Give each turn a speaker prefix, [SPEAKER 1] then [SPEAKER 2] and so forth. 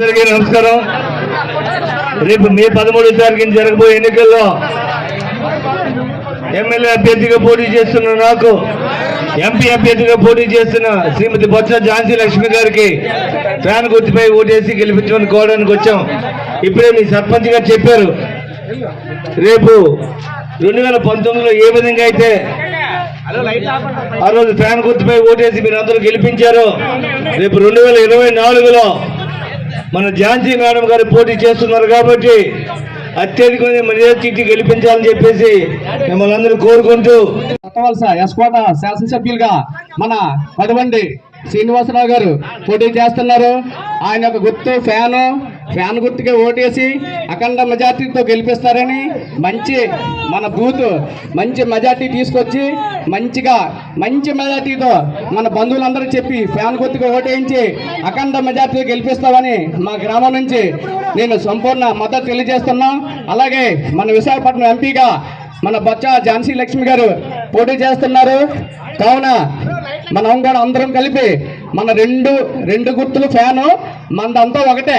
[SPEAKER 1] అందరికీ నమస్కారం. రేపు మే పదమూడో తారీఖున జరగబోయే ఎన్నికల్లో ఎమ్మెల్యే అభ్యర్థిగా పోటీ చేస్తున్న నాకు ఎంపీ అభ్యర్థిగా పోటీ చేస్తున్న శ్రీమతి బొత్స ఝాన్సీ లక్ష్మి గారికి ఫ్యాన్ గుర్తుపై ఓటేసి గెలిపించమని కోవడానికి వచ్చాం. ఇప్పుడే మీ సర్పంచ్ గారు చెప్పారు. రేపు రెండు వేల పంతొమ్మిదిలో ఏ విధంగా అయితే ఆ రోజు ఫ్యాన్ గుర్తుపై ఓటేసి మీరు అందరూ గెలిపించారు రేపు రెండు వేల ఇరవై నాలుగులో మన ఝాన్సీ మేడం గారు పోటీ చేస్తున్నారు కాబట్టి అత్యధికమైన మెజార్టీ గెలిపించాలని చెప్పేసి మిమ్మల్ని అందరూ కోరుకుంటూ
[SPEAKER 2] కొత్తవలస ఎస్కోట శాసనసభ్యులుగా మన పదవండి శ్రీనివాసరావు గారు పోటీ చేస్తున్నారు. ఆయన యొక్క గుర్తు ఫ్యాను. ఫ్యాన్ గుర్తుకే ఓటేసి అఖండ మెజార్టీతో గెలిపిస్తారని మంచి మన బూత్ మంచి మెజార్టీ తీసుకొచ్చి మంచిగా మంచి మెజార్టీతో మన బంధువులందరూ చెప్పి ఫ్యాన్ గుర్తుకు ఓటేయించి అఖండ మెజార్టీతో గెలిపిస్తామని మా గ్రామం నుంచి నేను సంపూర్ణ మద్దతు తెలియజేస్తున్నా. అలాగే మన విశాఖపట్నం ఎంపీగా మన బొచ్చ ఝాన్సీ లక్ష్మి గారు పోటీ చేస్తున్నారు. కావున మనం కూడా అందరం కలిపి మన రెండు రెండు గుర్తులు ఫ్యాను మనదంతా ఒకటే.